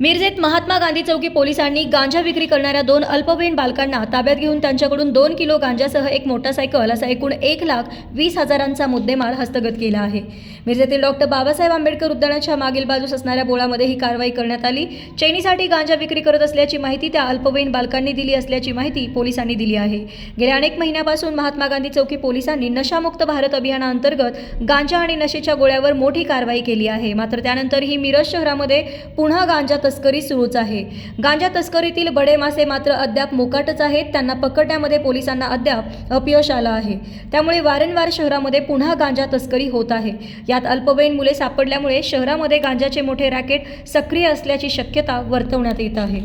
मिरजेत महात्मा गांधी चौकी पोलिसांनी गांजा विक्री करणाऱ्या दोन अल्पवयीन बालकांना ताब्यात घेऊन त्यांच्याकडून दोन किलो गांजासह एक मोटारसायकल असा एकूण एक लाख वीस हजारांचा मुद्देमाल हस्तगत केला आहे. मिरजेतील डॉक्टर बाबासाहेब आंबेडकर उद्यानाच्या मागील बाजूस असणाऱ्या बोळामध्ये ही कारवाई करण्यात आली. चैनीसाठी गांजा विक्री करत असल्याची माहिती त्या अल्पवयीन बालकांनी दिली असल्याची माहिती पोलिसांनी दिली आहे. गेल्या अनेक महिन्यापासून महात्मा गांधी चौकी पोलिसांनी नशामुक्त भारत अभियानाअंतर्गत गांजा आणि नशेच्या गोळ्यावर मोठी कारवाई केली आहे. मात्र त्यानंतर ही मिरज शहरामध्ये पुन्हा गांजा तस्करी सुरूच आहे. गांजा तस्करीतील बडे मासे मात्र अद्याप मोकाटच आहेत. त्यांना पकडण्यामध्ये पोलिसांना अद्याप अपयश आलं आहे. त्यामुळे वारंवार शहरामध्ये पुन्हा गांजा तस्करी होत आहे. यात अल्पवयीन मुले सापडल्यामुळे शहरामध्ये गांजाचे मोठे रॅकेट सक्रिय असल्याची शक्यता वर्तवण्यात येत आहे.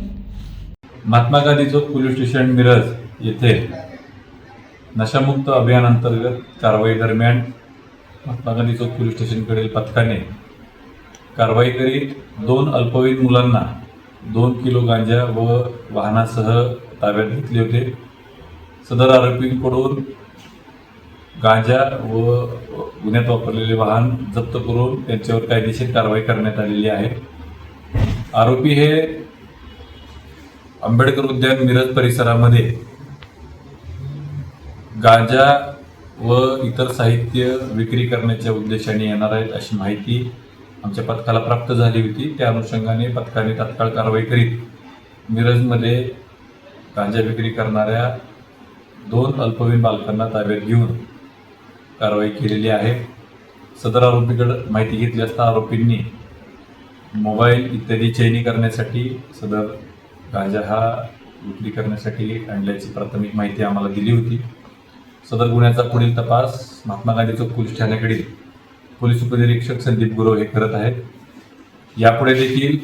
महात्मा गांधी चौक पोलीस स्टेशन मिरज येथे नशामुक्त अभियानांतर्गत कारवाई दरम्यान महात्मा गांधी चौक पोलीस स्टेशनकडील पथकाने कारवाई करीत दोन अल्पवयीन मुलांना दोन किलो गांजा व वाहनासह ताब्यात घेतले होते. सदर आरोपींकडून गांजा व गुन्ह्यात वापरलेले वाहन जप्त करून त्यांच्यावर कायदेशीर कारवाई करण्यात आलेली आहे. आरोपी हे आंबेडकर उद्यान मिरज परिसरामध्ये गांजा व इतर साहित्य विक्री करण्याच्या उद्देशाने येणार आहेत अशी माहिती आमच्या पथकाला प्राप्त झाली होती. त्या अनुषंगाने पथकाने तात्काळ कारवाई करीत मिरजमध्ये गांजा विक्री करणाऱ्या दोन अल्पवयीन बालकांना ताब्यात घेऊन कारवाई केलेली आहे. सदर आरोपीकडं माहिती घेतली असता आरोपींनी मोबाईल इत्यादी चैनी करण्यासाठी सदर गांजा हा विक्री करण्यासाठी आणल्याची प्राथमिक माहिती आम्हाला दिली होती. सदर गुन्ह्याचा पुढील तपास महात्मा गांधी चौक पोलीस ठाण्याकडील पोलीस उपनिरीक्षक संदीप गुरव हे करत आहेत. यापुढे देखील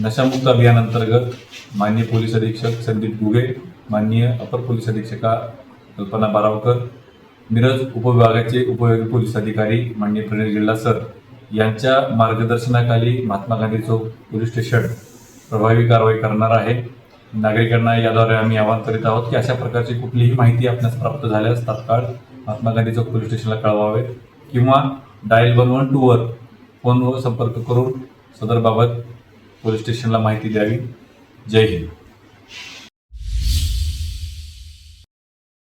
नशामुक्त अभियानांतर्गत मान्य माननीय पोलीस अधीक्षक संदीप गुगे माननीय अपर पोलीस अधीक्षका कल्पना बारावकर मिरज उपविभागाचे उपयोगी पोलीस अधिकारी माननीय प्रणय जिल्हा सर यांच्या मार्गदर्शनाखाली महात्मा गांधी चौक पोलीस स्टेशन प्रभावी कारवाई करणार आहे. नागरिकांना याद्वारे आम्ही आवाहन करीत आहोत की अशा प्रकारची कुठलीही माहिती आपणास प्राप्त झाल्यास तात्काळ महात्मा गांधी चौक पोलीस स्टेशनला कळवावे किंवा डायल वन वन टूवर फोनवर संपर्क करून सदरबाबत पोलीस स्टेशनला माहिती द्यावी. जय हिंद.